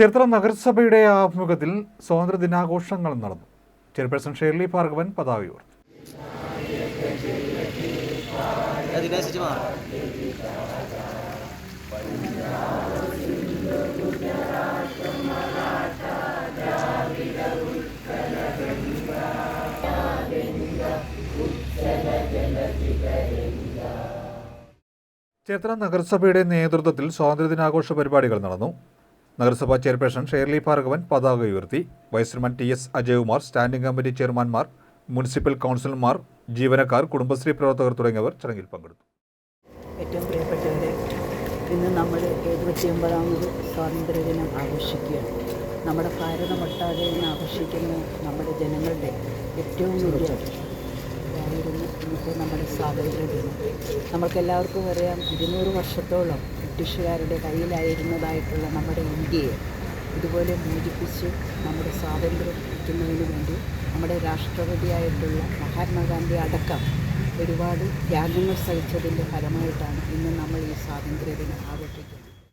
ചേർത്തല നഗരസഭയുടെ ആഭിമുഖ്യത്തിൽ സ്വാതന്ത്ര്യ ദിനാഘോഷങ്ങൾ നടന്നു. ചെയർപേഴ്സൺ ഷേർലി ഭാർഗവൻ പതാക ഉയർത്തി. ചേർത്തല നഗരസഭയുടെ നേതൃത്വത്തിൽ സ്വാതന്ത്ര്യ ദിനാഘോഷ പരിപാടികൾ നടന്നു. നഗരസഭാ ചെയർപേഴ്സൺ ഷേർലി ഭാർഗവൻ പതാക ഉയർത്തി. Vice chairman T S Ajayakumar standing committee ചെയർമാൻമാർ municipal കൗൺസിലർമാർ ജീവനക്കാർ കുടുംബശ്രീ പ്രവർത്തകർ തുടങ്ങിയവർ ചടങ്ങിൽ പങ്കെടുത്തു. ഏറ്റവും പ്രിയപ്പെട്ടവരെ ഇന്ന് നമ്മൾ എഴുപത്തി ഒമ്പതാമത് സ്വാതന്ത്ര്യദിനം ആഘോഷിക്കുകയാണ്. നമ്മുടെ ഭാരതമൊട്ടാകെ ഇന്ന് ആഘോഷിക്കുന്ന നമ്മുടെ ജനങ്ങളുടെ ഏറ്റവും വലിയ ഇന്നത്തെ നമ്മുടെ സ്വാതന്ത്ര്യദിനം നമുക്കെല്ലാവർക്കും അറിയാം ഇരുന്നൂറ് വർഷത്തോളം ബ്രിട്ടീഷുകാരുടെ കയ്യിലായിരുന്നതായിട്ടുള്ള നമ്മുടെ ഇന്ത്യയെ ഇതുപോലെ മോചിപ്പിച്ച് നമ്മുടെ സ്വാതന്ത്ര്യം കിട്ടുന്നതിന് വേണ്ടി നമ്മുടെ രാഷ്ട്രപതിയായിട്ടുള്ള മഹാത്മാഗാന്ധി അടക്കം ഒരുപാട് ത്യാഗങ്ങൾ സഹിച്ചതിന്റെ ഫലമായിട്ടാണ് ഇന്ന് നമ്മൾ ഈ സ്വാതന്ത്ര്യ സ്വാതന്ത്ര്യദിനം ആഘോഷിക്കുന്നത്.